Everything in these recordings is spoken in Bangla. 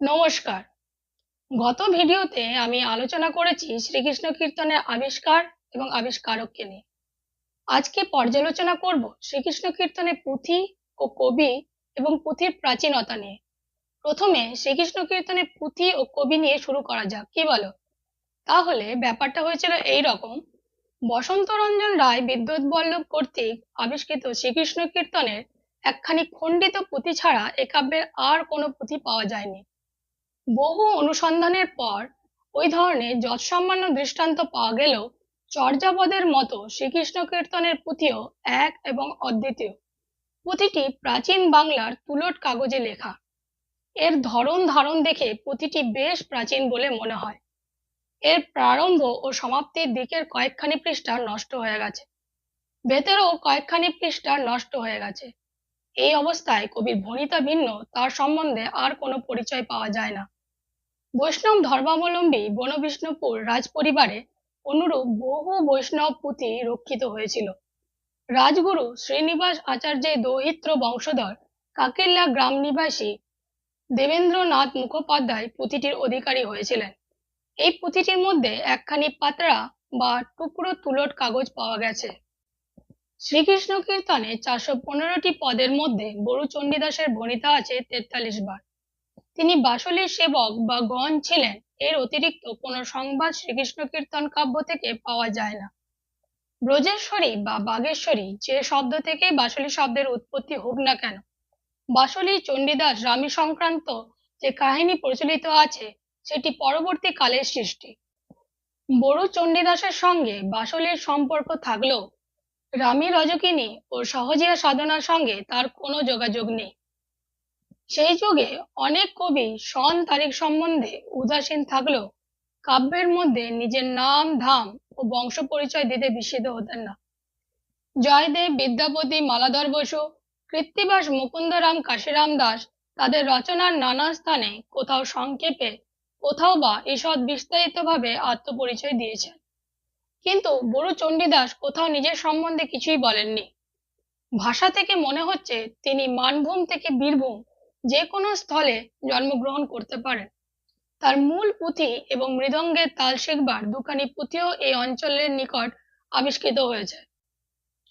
নমস্কার। গত ভিডিওতে আমি আলোচনা করেছি শ্রীকৃষ্ণ কীর্তনের আবিষ্কার এবং আবিষ্কারককে নিয়ে। আজকে পর্যালোচনা করব শ্রীকৃষ্ণ কীর্তনের পুঁথি ও কবি এবং পুঁথির প্রাচীনতা নিয়ে। প্রথমে শ্রীকৃষ্ণ কীর্তনের পুঁথি ও কবি নিয়ে শুরু করা যাক, কি বলো? তাহলে ব্যাপারটা হয়েছিল এই রকম। বসন্ত রঞ্জন রায় বিদ্যুৎ বল্লভ কর্তৃক আবিষ্কৃত শ্রীকৃষ্ণ কীর্তনের একখানি খণ্ডিত পুঁথি ছাড়া এ কাব্যের আর কোনো পুঁথি পাওয়া যায়নি। বহু অনুসন্ধানের পর ওই ধরনের যৎসামান্য দৃষ্টান্ত পাওয়া গেলেও চর্যাপদের মতো শ্রীকৃষ্ণ কীর্তনের পুঁথিও এক এবং অদ্বিতীয়। পুঁথিটি প্রাচীন বাংলার তুলট কাগজে লেখা। এর ধরন ধারণ দেখে পুঁথিটি বেশ প্রাচীন বলে মনে হয়। এর প্রারম্ভ ও সমাপ্তির দিকের কয়েকখানি পৃষ্ঠা নষ্ট হয়ে গেছে। ভেতরেও কয়েকখানি পৃষ্ঠা নষ্ট হয়ে গেছে। এই অবস্থায় কবির ভণিতা ভিন্ন তার সম্বন্ধে আর কোনো পরিচয় পাওয়া যায় না। বৈষ্ণব ধর্মাবলম্বী বনবিষ্ণুপুর রাজপরিবারে অনুরূপ বহু বৈষ্ণব পুঁথি রক্ষিত হয়েছিল। রাজগুরু শ্রীনিবাস আচার্যের দৌহিত্র বংশধর কাকিল্লা গ্রাম নিবাসী দেবেন্দ্রনাথ মুখোপাধ্যায় পুঁথিটির অধিকারী হয়েছিলেন। এই পুঁথিটির মধ্যে একখানি পাতড়া বা টুকরো তুলট কাগজ পাওয়া গেছে। শ্রীকৃষ্ণ কীর্তনে চারশো পনেরোটি পদের মধ্যে বড়ু চণ্ডীদাসের ভণিতা আছে তেতাল্লিশ বার। তিনি বাসলির সেবক বা গণ ছিলেন। এর অতিরিক্ত কোনো সংবাদ শ্রীকৃষ্ণ কীর্তন কাব্য থেকে পাওয়া যায় না। ব্রজেশ্বরী বা বাগেশ্বরী যে শব্দ থেকেই বাসলি শব্দের উৎপত্তি হোক না কেন, বাসলি, চণ্ডীদাস, রামী সংক্রান্ত যে কাহিনী প্রচলিত আছে, সেটি পরবর্তী কালের সৃষ্টি। বড়ু চণ্ডীদাসের সঙ্গে বাসলির সম্পর্ক থাকলেও রামী রজকিনী ও সহজিয়া সাধনার সঙ্গে তার কোনো যোগাযোগ নেই। সেই যুগে অনেক কবি সন তারিখ সম্বন্ধে উদাসীন থাকলেও কাব্যের মধ্যে নিজের নাম, ধাম ও বংশ পরিচয় দিতে বিস্মিত হতেন না। জয়দেব, বিদ্যাপতি, মালাধর বসু, কৃত্তিবাস, মুকুন্দরাম, কাশিরাম দাস তাদের রচনার নানা স্থানে কোথাও সংক্ষেপে কোথাও বা ঈষৎ বিস্তারিতভাবে আত্মপরিচয় দিয়েছেন। কিন্তু বড়ু চণ্ডীদাস কোথাও নিজের সম্বন্ধে কিছুই বলেননি। ভাষা থেকে মনে হচ্ছে তিনি মানভূম থেকে বীরভূম যে কোনো স্থলে জন্মগ্রহণ করতে পারেন তার মূল পুঁথি এবং মৃদঙ্গের তাল শিখবার দুখানি পুঁথিও এই অঞ্চলের নিকট আবিষ্কৃত হয়েছে।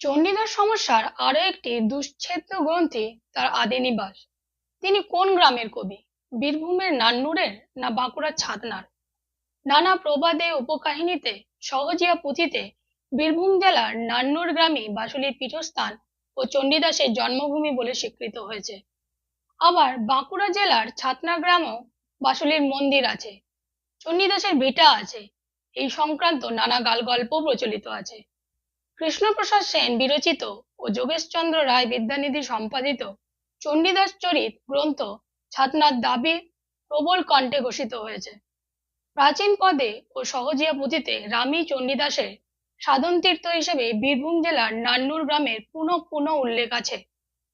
চণ্ডীদাস সমস্যার আরও একটি দুশ্ছেদ্য গ্রন্থি তার আদি নিবাস। তিনি কোন গ্রামের কবি? বীরভূমের নান্নুরের না বাঁকুড়ার ছাতনার? নানা প্রবাদে উপকাহিনীতে, সহজিয়া পুঁথিতে বীরভূম জেলার নান্নুর গ্রামে বাসুলির পীঠস্থান ও চণ্ডীদাসের জন্মভূমি বলে স্বীকৃত হয়েছে। আবার বাঁকুড়া জেলার ছাতনা গ্রামেও বাসুলির মন্দির আছে। চণ্ডীদাসের ভিটা আছে। এই সংক্রান্ত নানা গাল গল্প প্রচলিত আছে। কৃষ্ণপ্রসাদ সেন বিরচিত ও যোগেশচন্দ্র রায় বিদ্যানিধি সম্পাদিত চণ্ডীদাস চরিত গ্রন্থ ছাতনার দাবি প্রবল কণ্ঠে ঘোষিত হয়েছে। প্রাচীন পদে ও সহজিয়া পুঁথিতে রামী চণ্ডীদাসের সাধন তীর্থ হিসেবে বীরভূম জেলার নান্নুর গ্রামের পুনঃ পুনঃ উল্লেখ আছে।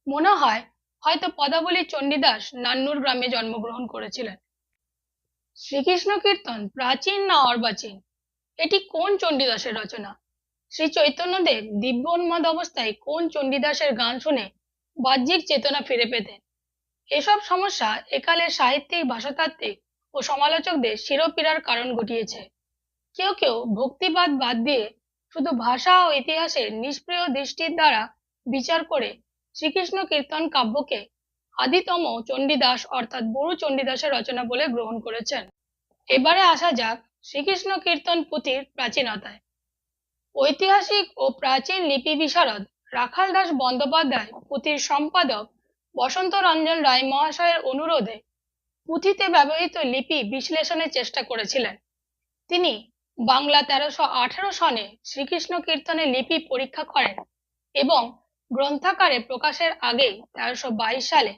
মনে হয় হয়তো পদাবলী চণ্ডীদাস নান্নুর গ্রামে জন্মগ্রহণ করেছিলেন। শ্রীকৃষ্ণ কীর্তন প্রাচীন না অর্বাচীন? এটি কোন চণ্ডীদাসের রচনা? শ্রী চৈতন্যদেব দিব্য উন্মাদ অবস্থায় কোন চণ্ডীদাসের গান শুনে বাহ্যিক চেতনা ফিরে পেতেন? এসব সমস্যা একালের সাহিত্যিক, ভাষাতাত্ত্বিক ও সমালোচকদের শিরোপীড়ার কারণ ঘটিয়েছে। কেউ কেউ ভক্তিবাদ বাদ দিয়ে শুধু ভাষা ও ইতিহাসের নিষ্প্রিয় দৃষ্টির দ্বারা বিচার করে শ্রীকৃষ্ণ কীর্তন কাব্যকে আদিতম চণ্ডীদাস অর্থাৎ বড়ু চণ্ডীদাসের রচনা বলে গ্রহণ করেছেন। এবারে আসা যাক শ্রীকৃষ্ণ কীর্তন পুঁথির প্রাচীনতায়। ঐতিহাসিক ও প্রাচীন লিপি বিশারদ রাখাল দাস বন্দ্যোপাধ্যায় পুঁথির সম্পাদক বসন্ত রঞ্জন রায় মহাশয়ের অনুরোধে পুঁথিতে ব্যবহৃত লিপি বিশ্লেষণের চেষ্টা করেছিলেন। তিনি বাংলা তেরোশো আঠারো সনে শ্রীকৃষ্ণ কীর্তনের লিপি পরীক্ষা করেন এবং গ্রন্থাকারে প্রকাশের আগেই তেরোশো সালে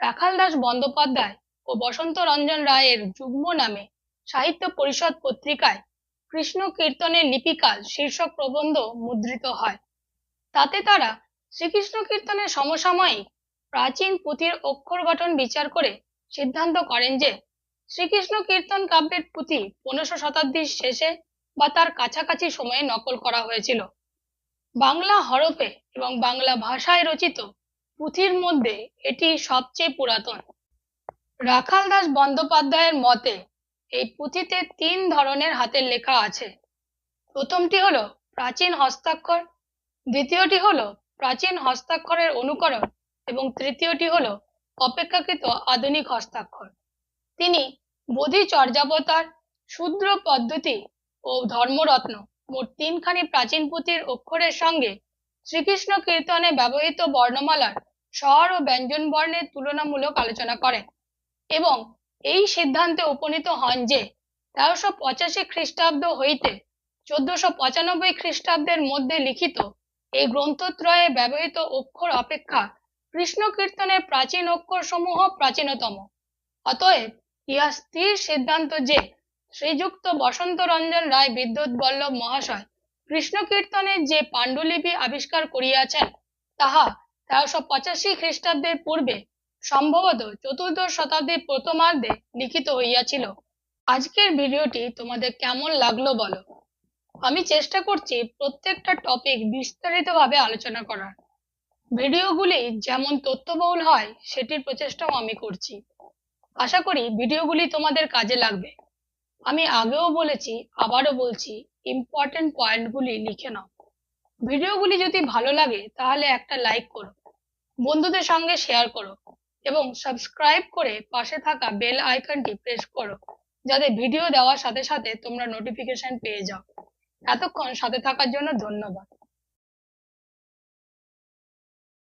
রাখাল দাস বন্দ্যোপাধ্যায় ও বসন্ত রঞ্জন রায়ের যুগ্ম নামে সাহিত্য পরিষদ পত্রিকায় কৃষ্ণ কীর্তনের লিপিকাল শীর্ষক প্রবন্ধ মুদ্রিত হয়। তাতে তারা শ্রীকৃষ্ণ কীর্তনের সমসাময়িক প্রাচীন পুঁথির অক্ষর গঠন বিচার করে সিদ্ধান্ত করেন যে শ্রীকৃষ্ণ কীর্তন কাব্যের পুঁথি পনেরোশো শতাব্দীর শেষে বা তার কাছাকাছি সময়ে নকল করা হয়েছিল। বাংলা হরফে এবং বাংলা ভাষায় রচিত পুঁথির মধ্যে এটি সবচেয়ে পুরাতন। রাখাল দাস বন্দ্যোপাধ্যায়ের মতে, এই পুঁথিতে তিন ধরনের হাতের লেখা আছে। প্রথমটি হলো প্রাচীন হস্তাক্ষর, দ্বিতীয়টি হলো প্রাচীন হস্তাক্ষরের অনুকরণ, এবং তৃতীয়টি হলো অপেক্ষাকৃত আধুনিক হস্তাক্ষর। তিনি বোধি চর্যাবতার শূদ্র পদ্ধতি ও ধর্মরত্ন মোট তিনখানি প্রাচীন পুঁথির অক্ষরের সঙ্গে শ্রীকৃষ্ণ কীর্তনে ব্যবহৃত বর্ণমালার স্বর ও ব্যঞ্জন বর্ণের তুলনামূলক আলোচনা করেন এবং এই সিদ্ধান্তে উপনীত হন যে তেরোশো পঁচাশি খ্রিস্টাব্দ হইতে চোদ্দশো পঁচানব্বই খ্রিস্টাব্দের মধ্যে লিখিত এই গ্রন্থত্রয়ে ব্যবহৃত অক্ষর অপেক্ষা কৃষ্ণ কীর্তনের প্রাচীন অক্ষর সমূহ প্রাচীনতম। অতএব ইহা স্থির সিদ্ধান্ত যে শ্রীযুক্ত বসন্ত রঞ্জন রায় বিদ্যুৎ বল্লভ মহাশয় কৃষ্ণ কীর্তনের যে পাণ্ডুলিপি আবিষ্কার করিয়াছেন, তাহা তেরোশো পঁচাশি খ্রিস্টাব্দের পূর্বে সম্ভবত চতুর্দশ শতাব্দীর প্রথমার্ধে লিখিত হইয়াছিল। আজকের ভিডিওটি তোমাদের কেমন লাগল বলো? আমি চেষ্টা করছি প্রত্যেকটা টপিক বিস্তারিতভাবে আলোচনা করার। ভিডিওগুলি যেমন তথ্যবহুল হয়, সেটির প্রচেষ্টাও আমি করছি। আশা করি ভিডিওগুলি তোমাদের কাজে লাগবে। আমি আগেও বলেছি, আবারও বলছি ইম্পর্টেন্ট পয়েন্টগুলি লিখে নাও। ভিডিওগুলি যদি ভালো লাগে, তাহলে একটা লাইক করো, বন্ধুদের সঙ্গে শেয়ার করো, এবং সাবস্ক্রাইব করে পাশে থাকা বেল আইকনটি প্রেস করো, যাতে ভিডিও দেওয়ার সাথে সাথে তোমরা নোটিফিকেশন পেয়ে যাও। এতক্ষণ সাথে থাকার জন্য ধন্যবাদ।